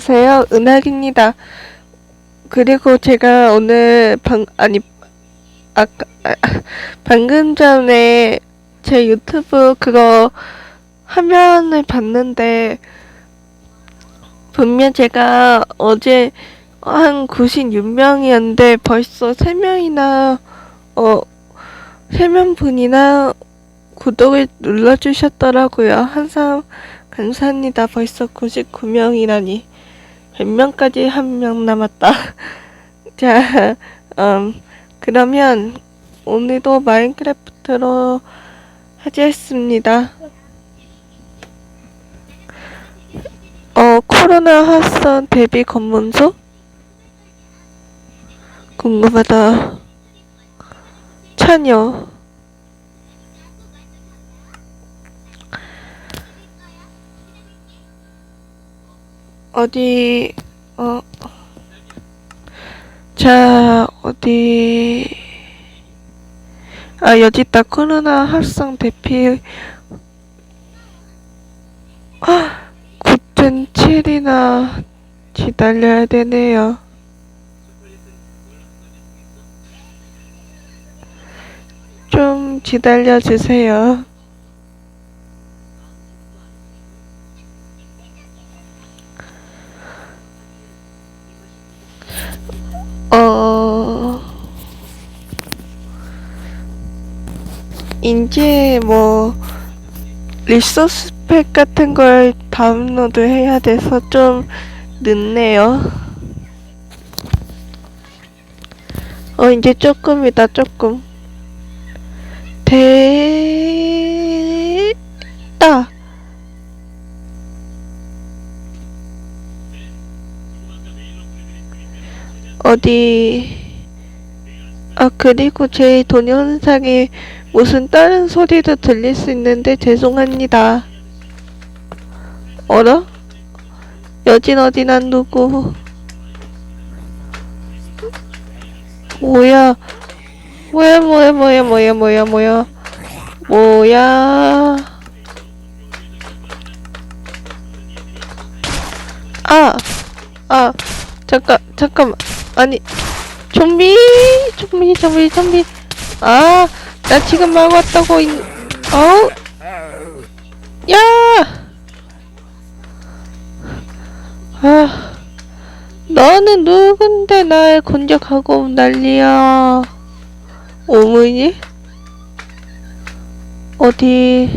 안녕하세요. 은학입니다. 그리고 제가 오늘 방, 아니, 아까, 아, 방금 전에 제 유튜브 그거 화면을 봤는데, 분명 제가 어제 한 96명이었는데 벌써 3명이나, 어, 3명 분이나 구독을 눌러주셨더라고요. 항상 감사합니다. 벌써 99명이라니. 100명까지 한 명 남았다. 자, 음, 그러면 오늘도 마인크래프트로 하겠습니다. 어, 코로나 확산 대비 검문소? 궁금하다. 차녀. 어디, 어, 자, 어디, 아, 여기 있다. 코로나 합성 대피, 아, 9.7이나 기다려야 되네요. 좀 기다려 주세요. 이제 뭐, 리소스 팩 같은 걸 다운로드 해야 돼서 좀 늦네요. 어, 이제 조금이다, 조금. 됐다. 어디 아 그리고 제 동영상에 무슨 다른 소리도 들릴 수 있는데 죄송합니다. 어라? 여진 어디나 누구? 뭐야? 뭐야 뭐야 뭐야 뭐야 뭐야 뭐야 뭐야? 아! 아! 잠깐 잠깐만 아니 좀비 좀비 좀비 좀비 아 나 지금 막 왔다고 인 어우 야 아, 너는 누군데 날 공격하고 난리야 어머니? 어디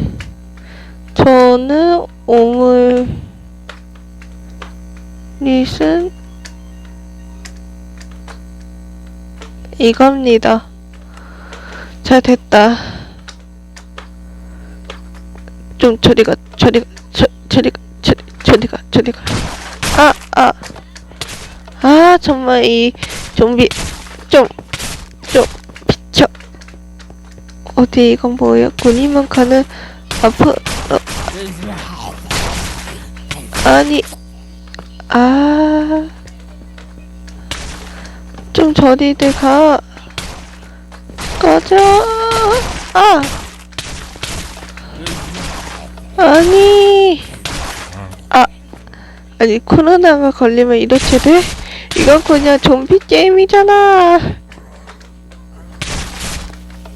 저는 오물 리슨 이겁니다. 자, 됐다. 좀 저리가, 저리가, 저, 저리가, 저리, 저리가, 저리가. 아, 아. 아, 정말 이 좀비, 좀, 좀, 비켜. 어디 이건 뭐야? 군이만 가는 앞으로. 아니, 아. 좀 저리들 가. 가자. 아. 아니. 아. 아니, 코로나가 걸리면 이렇게 돼? 이건 그냥 좀비 게임이잖아.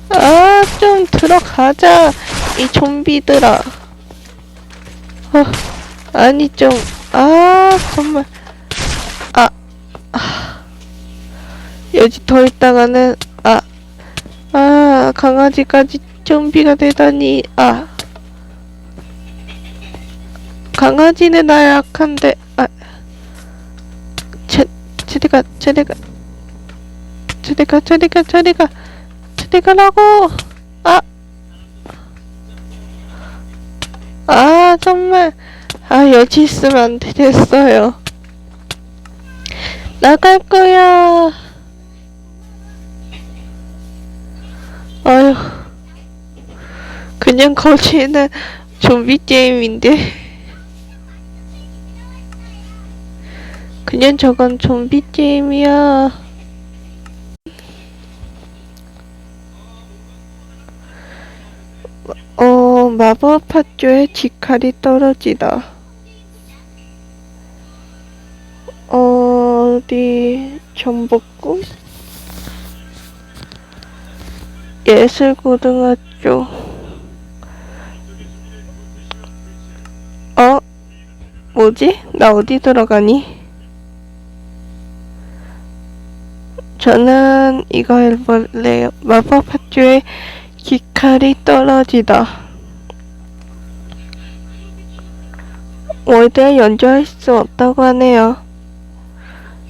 아, 좀 들어가자. 이 좀비들아. 아, 아니, 좀, 아, 정말. 아, 아. 여기 더 있다가는 강아지까지 좀비가 되다니 아 강아지는 나 약한데 아 제, 저리가 저리가 저리가 저리가 저리가 저리가라고 아 아, 정말. 아, 여기 있으면 안 되겠어요. 나갈 거야. 아휴. 그냥 거지는 좀비 게임인데. 그냥 저건 좀비 게임이야. 어, 마법 학교에 직할이 떨어지다. 어디 전복궁 예술고등학교 어 뭐지? 나 어디 들어가니? 저는 이거 해볼래요 마법 학교에 기칼이 떨어지다. 월드에 연주할 수 없다고 하네요.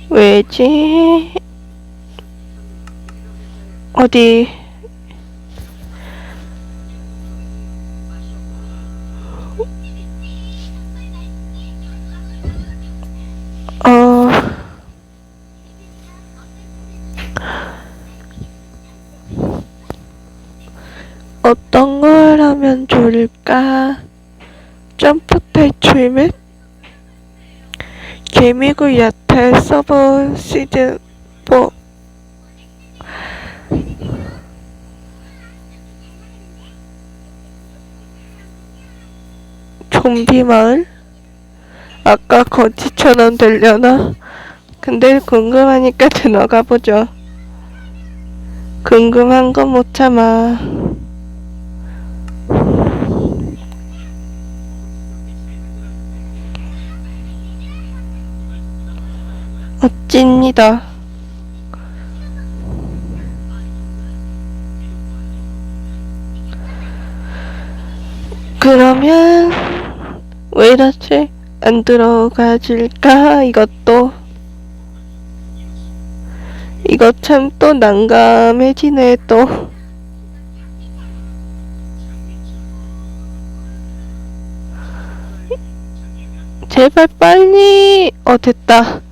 왜지? 어디? 하면 좋을까? 점프 탈출 맵? 개미굴 야탈 서버 시즌 4 좀비 마을? 아까 거지처럼 되려나? 근데 궁금하니까 들어가 보죠. 궁금한 건 못 참아. 어찐니다. 그러면 왜 이렇지? 안 들어가질까? 이것도 이거 참또 난감해지네 또 제발 빨리 어 됐다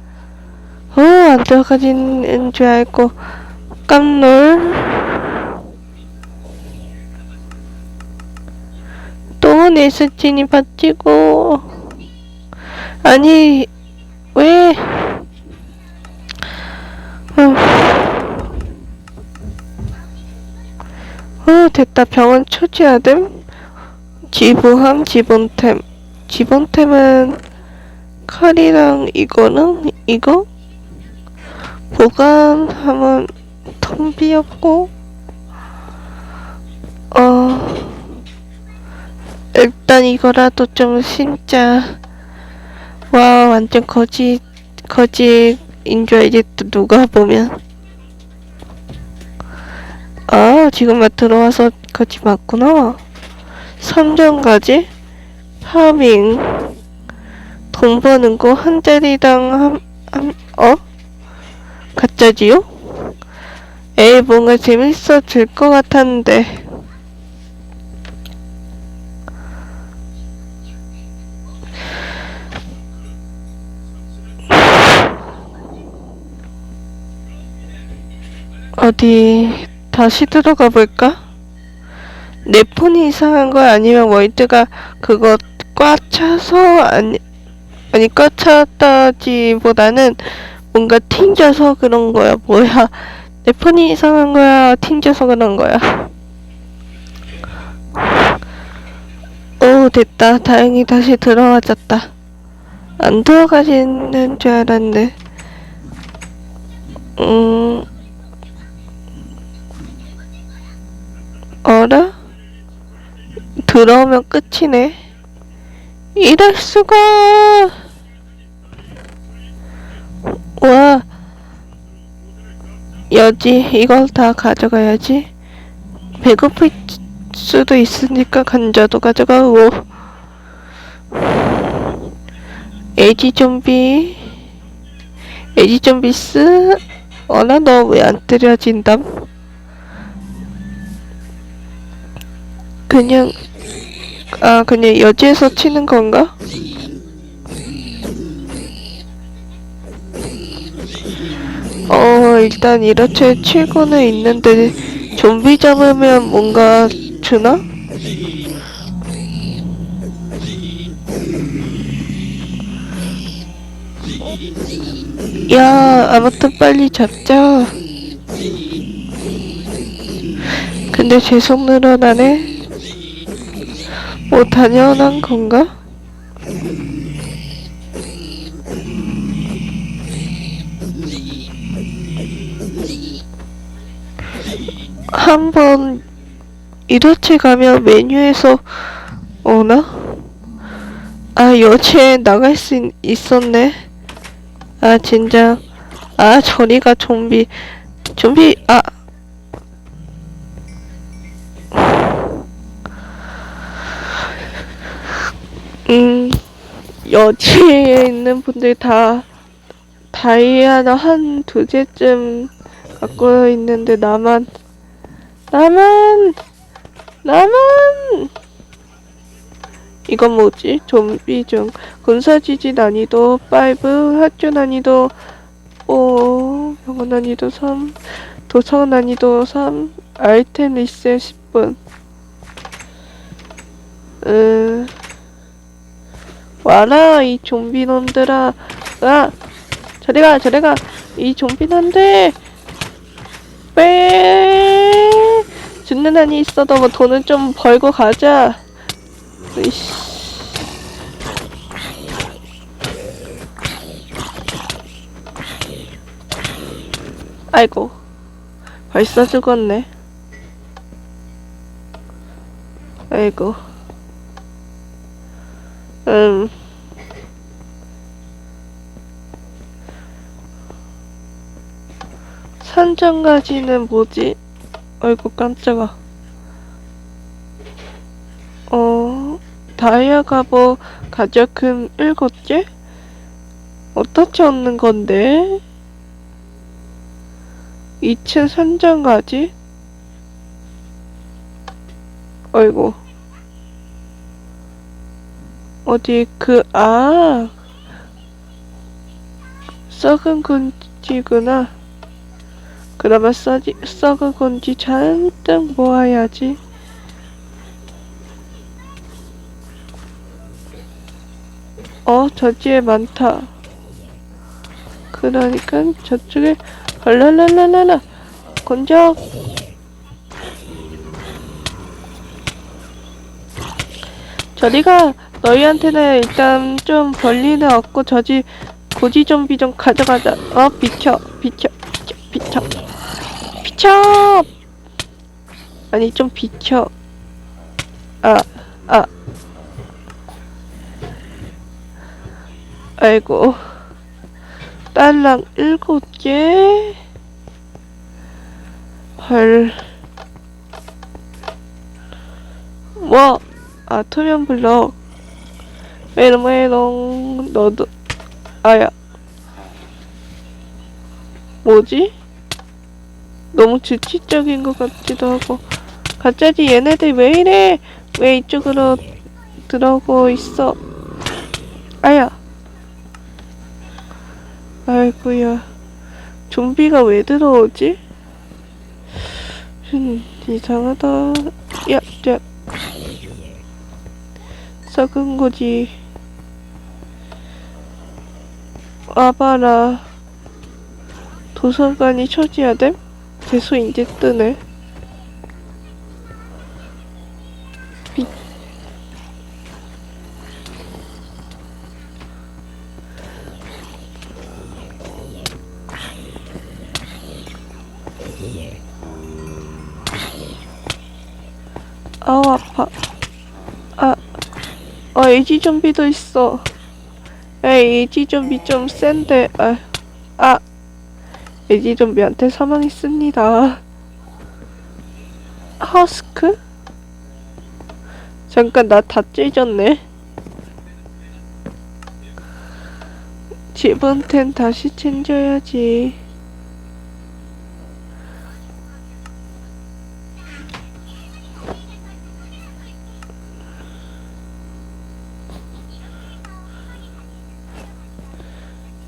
어, 안 들어가지는 줄 알고 깜놀. 또내 스킨이 바뀌고. 아니, 왜? 어, 어 됐다. 병원 초지하됨. 지부함, 지본템. 지본템은 칼이랑 이거는 이거? 보관함은 텅 비었고 어 일단 이거라도 좀 신자 와 완전 거짓 거짓인 줄 알겠다 누가 보면. 아 지금만 들어와서 거짓 맞구나. 3점까지? 파밍. 돈 버는 거 한 자리당 한, 한 어? 가짜지요? 에이 뭔가 재밌어질 것 같았는데 어디 다시 들어가 볼까? 내 폰이 이상한 거야 아니면 월드가 그거 꽉 차서 아니 아니 꽉 찼다기보다는 뭔가 튕겨서 그런 거야. 뭐야. 내 폰이 이상한 거야. 튕겨서 그런 거야. 오, 됐다. 다행히 다시 들어와졌다. 안 들어가지는 줄 알았는데. 음. 어라? 들어오면 끝이네. 이럴 수가. 와. 여지 이걸 다 가져가야지. 배고플 수도 있으니까 감자도 가져가고 에지 좀비. 에지 좀비스 어나 너 왜 안 때려진담? 그냥 아 그냥 여지에서 치는 건가? 어 일단 이렇게 치고는 있는데 좀비 잡으면 뭔가 주나? 야 아무튼 빨리 잡자 근데 계속 늘어나네 뭐 당연한 건가? 한번 이렇게 가면 메뉴에서 오나? 아 여치에 나갈 수 있, 있었네. 아 진짜. 아 저리가 좀비. 좀비 아. 음, 여치에 있는 분들 다 다이아나 한 두 개쯤 갖고 있는데 나만 나만 나만 이건 뭐지? 좀비 중 군사 지지 난이도 5 학교 난이도 5 영어 난이도 3 도서 난이도 3 아이템 리셋 10분. 으 와라 이 좀비 놈들아. 아 저리가 저리가. 이 좀비 놈들. 빼 죽는 한이 있어도 뭐 돈을 좀 벌고 가자. 으이씨. 아이고. 벌써 죽었네. 아이고. 음. 산정가지는 뭐지? 아이고 깜짝아 어 다이아 갑옷 가격은 일곱 개? 어떻게 얻는 건데? 2층 산정가지? 아이고 어디 그 아 썩은 군지구나 그러면 썩이, 썩은 군지 잔뜩 모아야지. 어 저지에 많다. 그러니까 저쪽에 헐랄랄랄랄라 건져. 저리가 너희한테는 일단 좀 벌리는 없고 저지 고지 좀비 좀 가져가자. 어 비켜 비켜 비켜 비켜 비켜 아니 좀 비켜 아 아. 아이고 딸랑 일곱 개 헐. 뭐? 아, 투명 블럭. 메롱 메롱, 너도, 아야. 뭐지? 너무 주치적인 것 같기도 하고. 갑자기 얘네들 왜 이래? 왜 이쪽으로 들어오고 있어? 아야. 아이고야. 좀비가 왜 들어오지? 음, 이상하다. 야, 야. 썩은 거지. 와봐라. 도서관이 처지야 됨? 계속 이제 뜨네. 비... 아우 아파. 아, 어 에이지 좀비도 있어. 에이 에이지 좀비 좀 센데. 아, 아, 에이지 좀비한테 사망했습니다. 허스크? 잠깐 나 다 찢었네. 지분텐 다시 챙겨야지.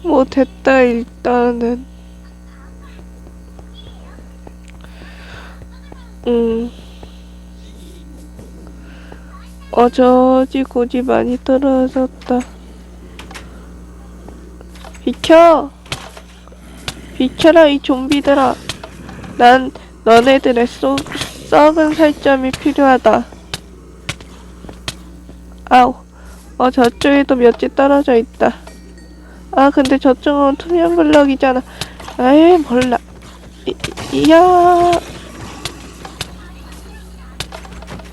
뭐 됐다 일단은 음 어저지 고지 많이 떨어졌다. 비켜! 비켜라 이 좀비들아. 난 너네들의 쏘, 썩은 살점이 필요하다. 아우 어 저쪽에도 몇 개 떨어져 있다. 아 근데 저쪽은 투명 블럭이잖아. 에이 몰라. 이, 이야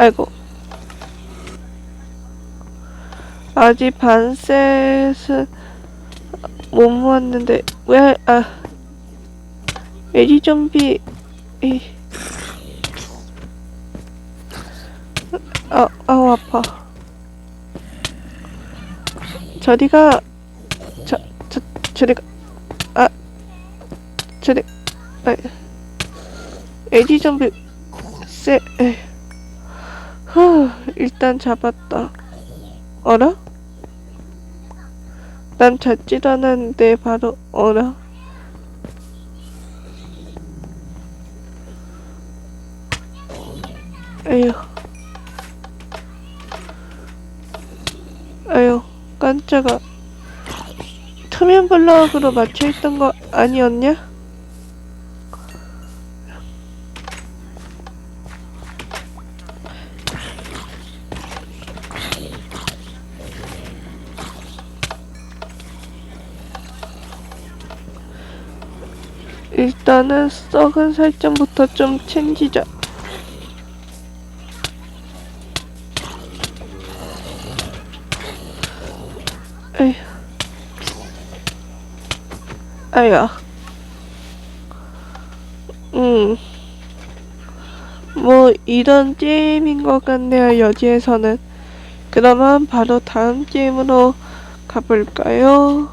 아이고. 아직 반셋은 못 모았는데, 왜, 아. 에리 좀비, 이. 아, 아우, 아파. 저리가, 저, 저, 저리가, 아, 저리, 아, 에디 좀비, 쎄, 에. 후, 일단 잡았다. 어라? 난 잡지도 않았는데 바로 어라? 에휴. 에휴, 깜짝아. 투명 블럭으로 맞춰있던 거 아니었냐? 일단은 썩은 설정부터 좀 챙기자. 에휴. 아야. 음. 뭐, 이런 게임인 것 같네요, 여기에서는. 그러면 바로 다음 게임으로 가볼까요?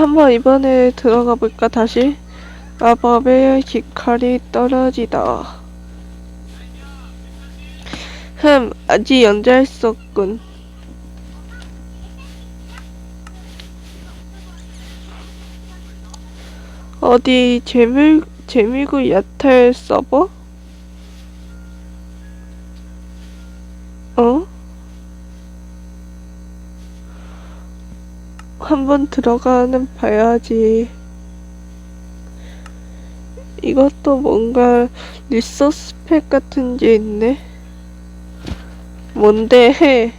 한번 이번에 들어가 볼까, 다시? 마법의 기칼이 떨어지다. 흠, 아직 없군. 어디 재밀 재미구 야탈 서버? 어? 한번 들어가는 봐야지. 이것도 뭔가 리소스 팩 같은 게 있네. 뭔데?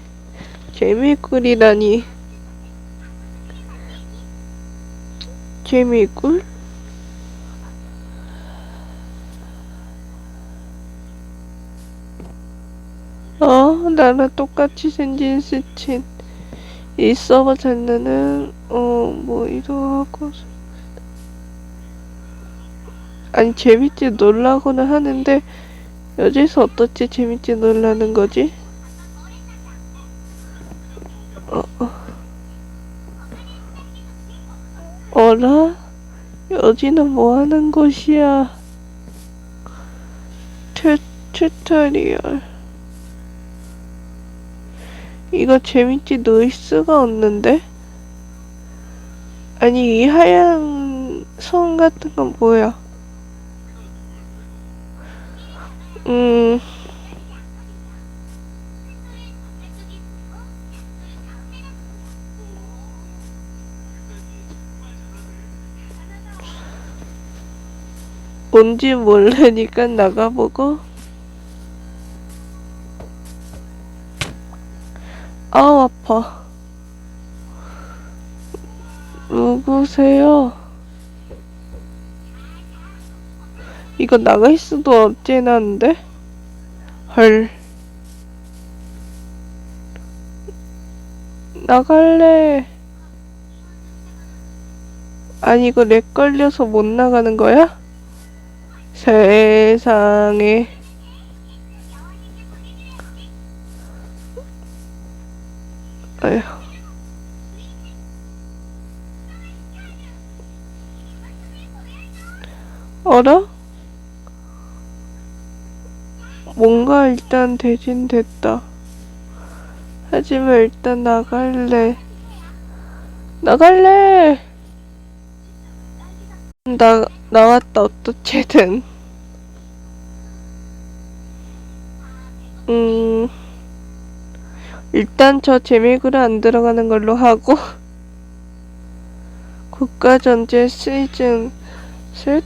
재미꿀이라니. 재미꿀? 어, 나랑 똑같이 생긴 스친. 이 서버 장르는, 어, 뭐, 이러하고. 아니, 재밌지 놀라고는 하는데, 여기서 어떻게 재밌지 놀라는 거지? 어, 어. 어라? 여기는 뭐 하는 곳이야? 튜, 튜토리얼. 이거 재밌지 수가 없는데? 아니 이 하얀 선 같은 건 뭐야? 음 뭔지 모르니까 나가보고 아파 누구세요? 이거 나갈 수도 없지는데? 헐. 나갈래. 아니 이거 렉 걸려서 못 나가는 거야? 세상에 아휴 어라? 뭔가 일단 되긴 됐다. 하지만 일단 나갈래. 나갈래! 나, 나왔다, 어떻게든. 음, 일단 저 재미구를 안 들어가는 걸로 하고, 국가전쟁 시즌 셋?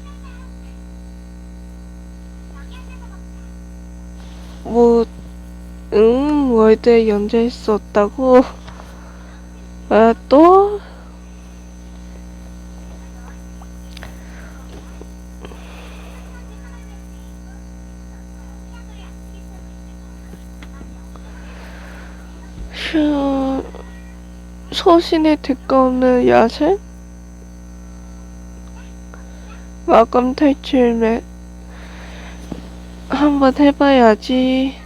뭐, 응, 월드에 연주할 수 없다고? 아, 또? 휴, 서신에 대가 없는 야생? 마감 탈출 맵. 한번 해봐야지.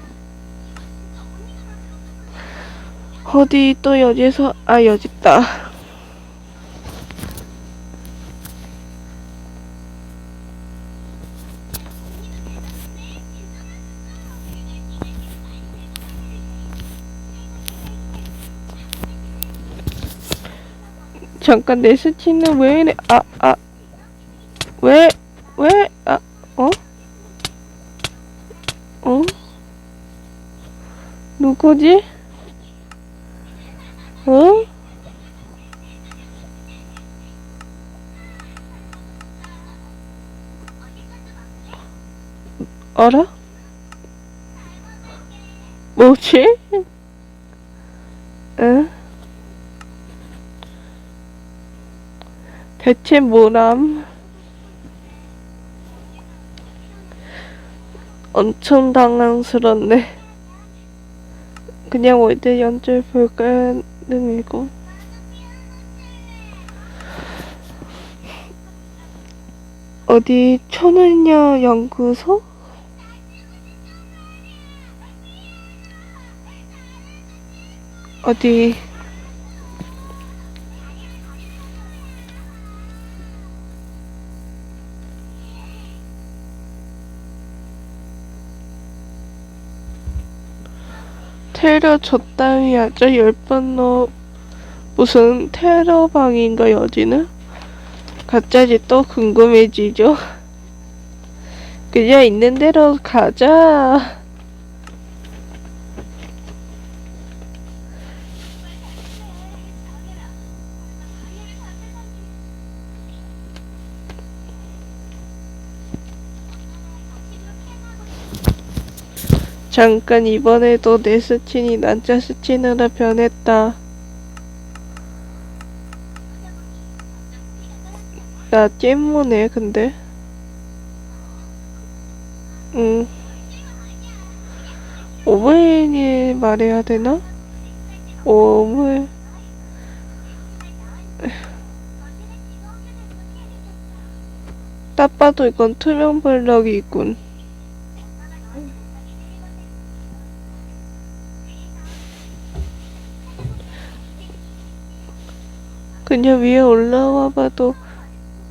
어디 또 여기에서 아 여깄다. 잠깐 내 스치는 왜 이래? 아 아. 왜? 왜? 아 어? 어? 누구지? 어? 알아? 뭐지? 응? 대체 뭐람? 엄청 당황스럽네. 그냥 월드 연출 불가능이고. 어디 천은녀 연구소? 어디 테러 적당히 하자 열번 넣 무슨 테러 방인가 여지는? 갑자기 또 궁금해지죠. 그냥 있는 대로 가자 잠깐 이번에도 내 스친이 난자 스친으로 변했다. 나 잼모네 근데. 응. 오브엔이 말해야 되나? 오브. 딱 봐도 이건 투명 블럭이 있군. 그냥 위에 올라와 봐도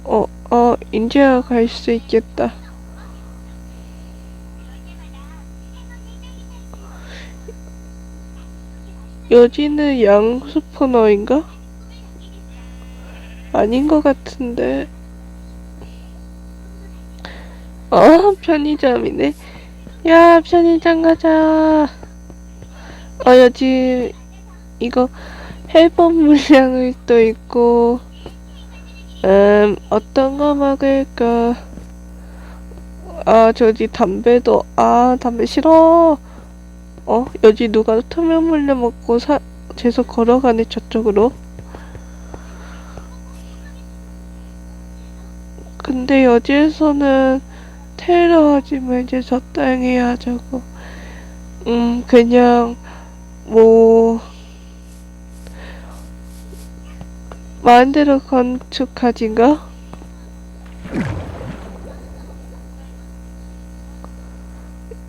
어, 어, 인제야 갈 수 있겠다. 여기는 양 스포너인가? 아닌 것 같은데. 어, 편의점이네. 야, 편의점 가자. 어, 여기, 이거, 해본 물량을 또 있고, 음, 어떤 거 먹을까? 아, 저기 담배도, 아, 담배 싫어. 어, 여기 누가 투명 물량 먹고 사, 계속 걸어가네, 저쪽으로. 근데 여기에서는 테러 하지 말지 적당히 하자고. 음, 그냥, 뭐, 마음대로 건축하진가?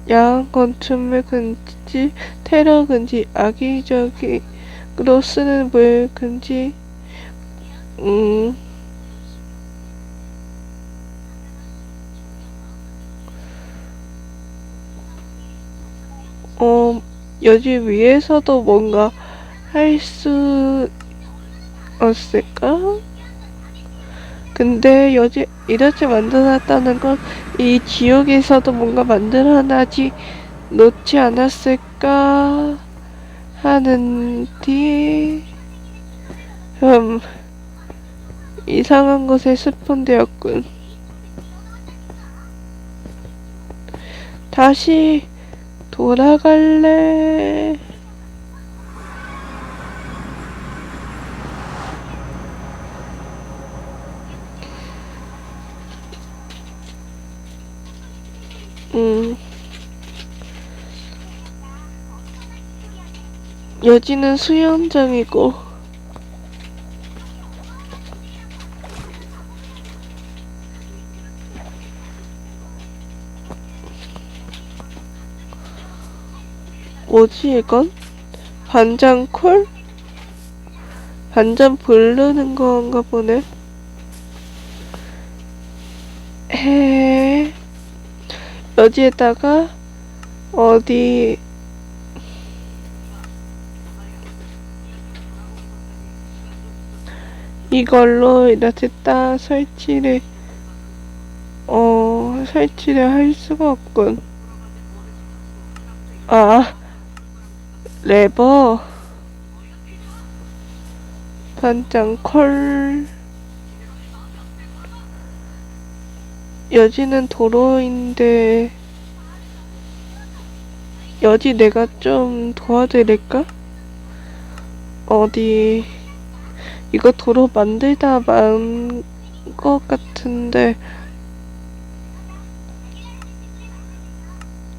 야한 건축물 금지, 테러 금지, 악의적으로 쓰는 물 금지, 음, 어, 여기 위에서도 뭔가 할 수 없을까? 근데 여기 이렇게 만들어놨다는 건 이 지역에서도 뭔가 만들어놔지 놓지 않았을까 하는 뒤 음, 이상한 곳에 스폰되었군. 다시 돌아갈래. 음. 여기는 수영장이고 뭐지 이건? 반장 콜? 반장 부르는 건가 보네. 해 여기에다가 어디 이걸로 이렇게 딱 설치를 어 설치를 할 수가 없군. 아 레버 반장 콜 여기는 도로인데 여기 내가 좀 도와드릴까? 어디 이거 도로 만들다 만 것 같은데.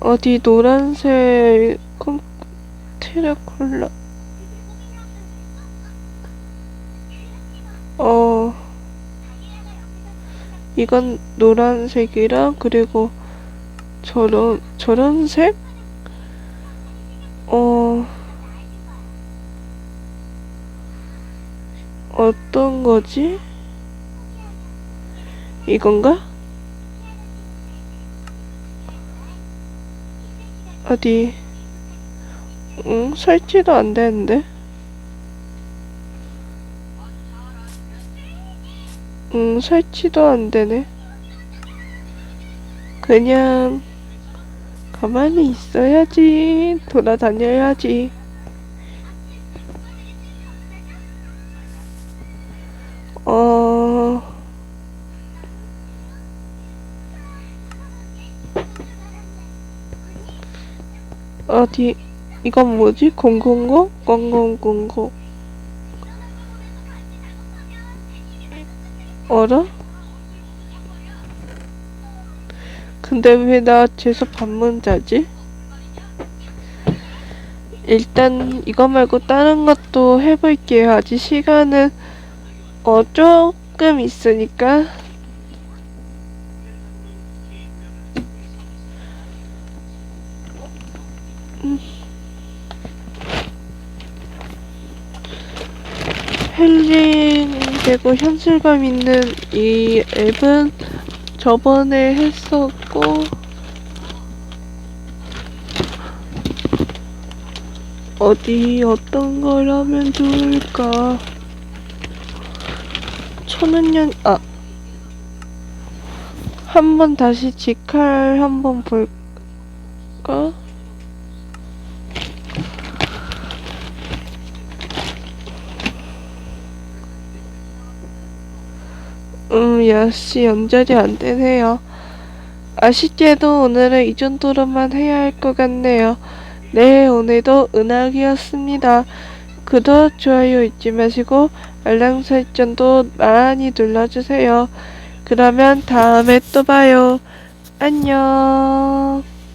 어디 노란색 콘트라콜라. 어. 이건 노란색이랑 그리고 저런 저런 색? 어 어떤 거지? 이건가? 어디? 응, 설치도 안 되는데? 응, 설치도 안 되네. 그냥 가만히 있어야지. 돌아다녀야지. 어디, 이건 뭐지? 000? 0000? 어라? 근데 왜 나 재수 반문자지? 일단 이거 말고 다른 것도 해볼게요. 아직 시간은 어 조금 있으니까 힐링되고 현실감 있는 이 앱은 저번에 했었고 어디 어떤 걸 하면 좋을까 천은년 아 한번 다시 직할 한번 볼까? 음, 역시 연결이 안 되네요. 아쉽게도 오늘은 이 정도로만 해야 할 것 같네요. 네, 오늘도 은하기였습니다. 구독, 좋아요 잊지 마시고 알람 설정도 많이 눌러주세요. 그러면 다음에 또 봐요. 안녕.